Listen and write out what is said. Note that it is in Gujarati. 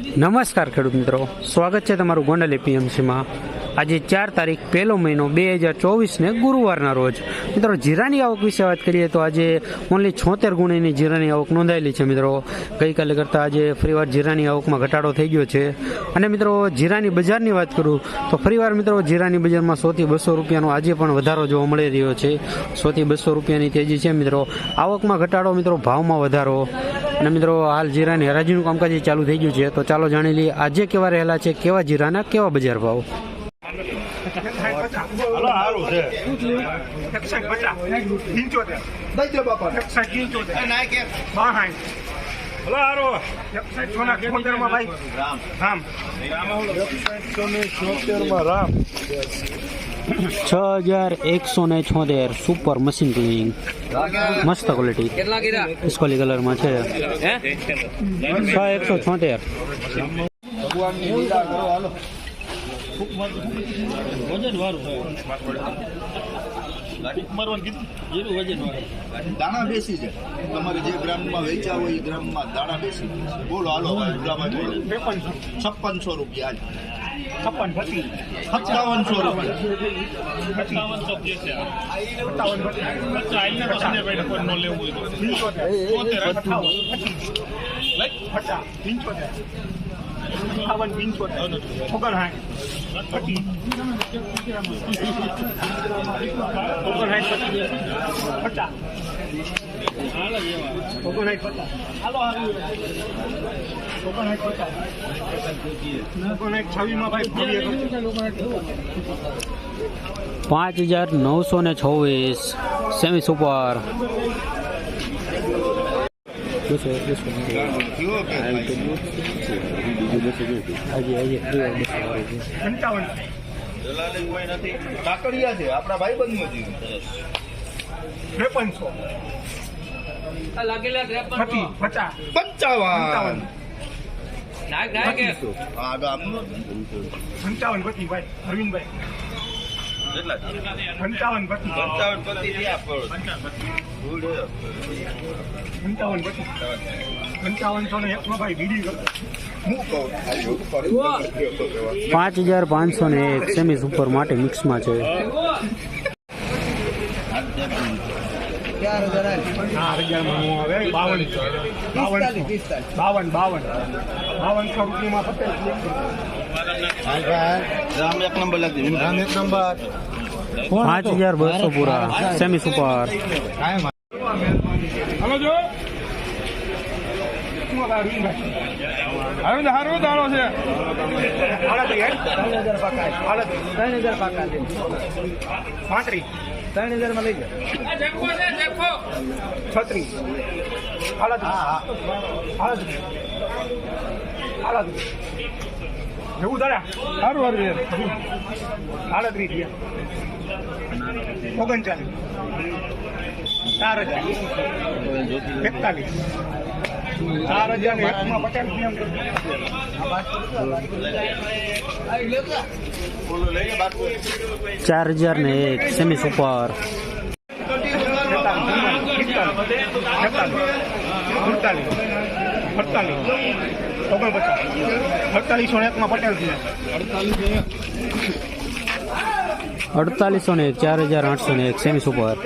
નમસ્કાર ખેડૂત મિત્રો. સ્વાગત છે તમારું ગોંડલ એપીએમસીમાં. આજે ચાર તારીખ પહેલો મહિનો બે હજાર ચોવીસને ગુરુવારના રોજ. મિત્રો, જીરાની આવક વિશે વાત કરીએ તો આજે ઓનલી છોતેર ગુણીની જીરાની આવક નોંધાયેલી છે મિત્રો. ગઈકાલે કરતાં આજે ફરીવાર જીરાની આવકમાં ઘટાડો થઈ ગયો છે. અને મિત્રો, જીરાની બજારની વાત કરું તો ફરીવાર મિત્રો, જીરાની બજારમાં સોથી બસો રૂપિયાનો આજે પણ વધારો જોવા મળી રહ્યો છે. સોથી બસો રૂપિયાની તેજી છે મિત્રો. આવકમાં ઘટાડો મિત્રો ભાવમાં વધારો. અને મિત્રો હાલ જીરાની હરાજીનું કામકાજ ચાલુ થઈ ગયું છે. તો ચાલો જાણી લઈએ આજે કેવા રહેલા છે કેવા જીરાના કેવા બજાર ભાવ? રામ. છ હજાર એકસો ને છોતેર સુપર મશીન ક્લિનિંગ. મસ્ત ક્વોલિટી. ઇસ્કોલી કલરમાં છે. છ એકસો છોતેર. દાણા બેસી છે. તમારે જે બોલો, હાલો ભાઈ ગુલાબભાઈ બોલો ત્રેપનસો છપ્પનસો રૂપિયા આજે. છપ્પન પચીસ સત્તાવનસો રૂપિયા સત્તાવન પચાસ પંચોતેર અઠાવન પંચોતેર ઓગણસાઠ પચીસ ઓગણસાઠ પચીસ પચાસ ઓગણસાઠ પચાસ હાલો હાલો પચાસ ઓગણસાઠ છવ્વીસમાં ભાઈ પાંચ હજાર નવસો ને છવ્વીસ. Semi super. કયો કે પંચાવન. દલાલી કોઈ નથી. કાકડિયા છે આપણા ભાઈ બંધ ત્રેપનસો. પચાસ. પંચાવન. પંચાવન. પચીસ. ભાઈ અરવિંદભાઈ. પંચાવન પચીસ પંચાવન પતિ પંચાવન પચીસ પંચાવનસો ને એકમાં ભાઈ બીડી પાંચ હજાર પાંચસો ને એક સેમી સુપર માટે મિક્સમાં છે. બાવન. બાવન બાવન બાવન બાવનસો રૂપિયામાં રામ એક નંબર લાગી રામ એક નંબર પાંચ હજાર બસો પૂરા. Semi super. હલો જો અરવિંદભાઈ અરવિંદ હારું દાડો છે પાંત્રીસ ત્રણ હજારમાં લઈ જાઓ છત્રીસ જેવું દાડા સારું સારું આડત્રીસ થયા ઓગણચાલીસ ચાર હજાર એકતાલીસ ચાર હજાર ને એકમાં પચાસ રૂપિયા ચાર હજાર ને એક સેમી સુપર અડતાલીસો એકમાં પટેલ અડતાલીસો ને એક, ચાર હજાર આઠસો ને એક સેમી સુપર